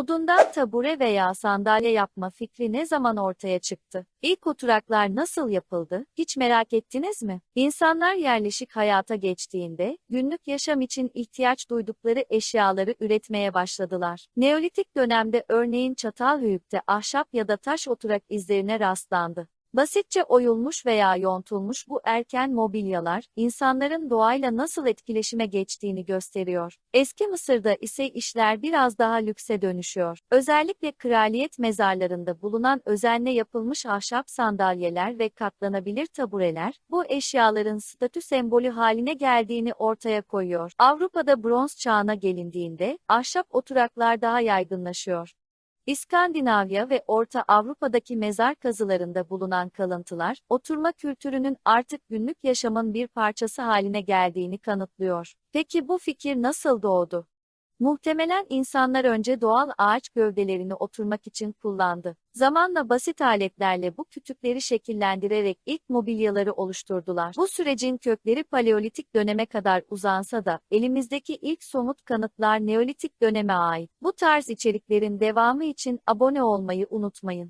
Odundan tabure veya sandalye yapma fikri ne zaman ortaya çıktı? İlk oturaklar nasıl yapıldı? Hiç merak ettiniz mi? İnsanlar yerleşik hayata geçtiğinde, günlük yaşam için ihtiyaç duydukları eşyaları üretmeye başladılar. Neolitik dönemde örneğin Çatalhöyük'te ahşap ya da taş oturak izlerine rastlandı. Basitçe oyulmuş veya yontulmuş bu erken mobilyalar, insanların doğayla nasıl etkileşime geçtiğini gösteriyor. Eski Mısır'da ise işler biraz daha lükse dönüşüyor. Özellikle kraliyet mezarlarında bulunan özenle yapılmış ahşap sandalyeler ve katlanabilir tabureler, bu eşyaların statü sembolü haline geldiğini ortaya koyuyor. Avrupa'da bronz çağına gelindiğinde, ahşap oturaklar daha yaygınlaşıyor. İskandinavya ve Orta Avrupa'daki mezar kazılarında bulunan kalıntılar, oturma kültürünün artık günlük yaşamın bir parçası haline geldiğini kanıtlıyor. Peki bu fikir nasıl doğdu? Muhtemelen insanlar önce doğal ağaç gövdelerini oturmak için kullandı. Zamanla basit aletlerle bu kütükleri şekillendirerek ilk mobilyaları oluşturdular. Bu sürecin kökleri Paleolitik döneme kadar uzansa da elimizdeki ilk somut kanıtlar Neolitik döneme ait. Bu tarz içeriklerin devamı için abone olmayı unutmayın.